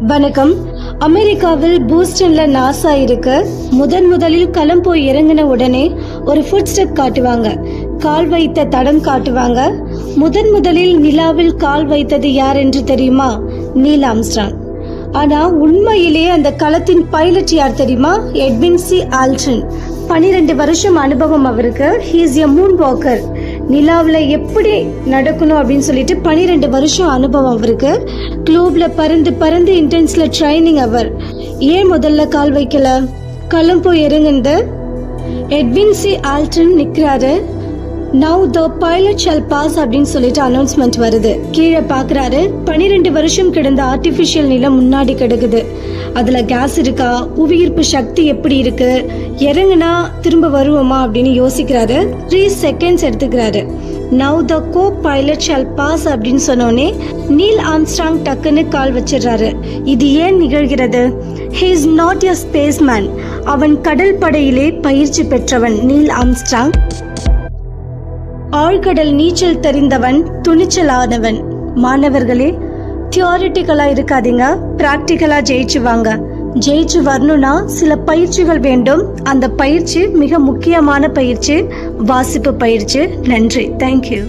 வணக்கம். அமெரிக்காவில் பூஸ்டன்ல நாசா இருக்கு முதன் முதலில் களம் போய் இறங்கின உடனே ஒரு ஃபுட் ஸ்டெப் காட்டுவாங்க. கால் வைத்த தடம் காட்டுவாங்க. முதன் முதலில் நிலாவில் கால் வைத்தது யார் என்று தெரியுமா? Neil Armstrong. ஆனா உண்மையிலேயே அந்த களத்தின் பைலட் யார் தெரியுமா? Edwin C Aldrin. பனிரெண்டு வருஷம் அனுபவம் அவருக்கு. ஹீஸ் எ மூன் வாக்கர் நிலாவில் எப்படி நடக்கணும் அப்படின்னு சொல்லிட்டு பனிரெண்டு வருஷம் அனுபவம் அவருக்கு. குளோபில் பறந்து பறந்து இன்டென்ஸில் ட்ரைனிங் அவர். ஏன் முதல்ல கால் வைக்கல? களம் இறங்குந்து எட்வின் சி ஆல்டன் நிற்கிறாரு now the pilot shall pass அப்படின்னு சொல்லிட்டு அனௌன்ஸ்மெண்ட் வருது. கீழே பாக்குறாரு பன்னிரெண்டு வருஷம் கிடந்த ஆர்டிபிஷியல் நிலம் முன்னாடி கிடக்குது. அதில் கேஸ் இருக்கா? புவியீர்ப்பு சக்தி எப்படி இருக்கு? இறங்குனா திரும்ப வருவோமா அப்படின்னு யோசிக்கிறாரு. Three seconds எடுத்துக்கிறாரு. Now the co pilot shall pass அப்படின்னு சொன்னோடனே நீல் ஆம்ஸ்ட்ராங் டக்குன்னு கால் வச்சிடுறாரு. இது ஏன் நிகழ்கிறது? He is not a space man அவன் கடல் படையிலே பயிற்சி பெற்றவன் நீல் ஆம்ஸ்ட்ராங். ஆழ்கடல் நீச்சல் தெரிந்தவன் துணிச்சலானவன். மாணவர்களே தியோரிட்டிக்கலா இருக்காதீங்க. பிராக்டிக்கலா ஜெயிச்சு வாங்க. ஜெயிச்சு வரணும்னா சில பயிற்சிகள் வேண்டும். அந்த பயிற்சி மிக முக்கியமான பயிற்சி. வாசிப்பு பயிற்சி. நன்றி. தேங்க்யூ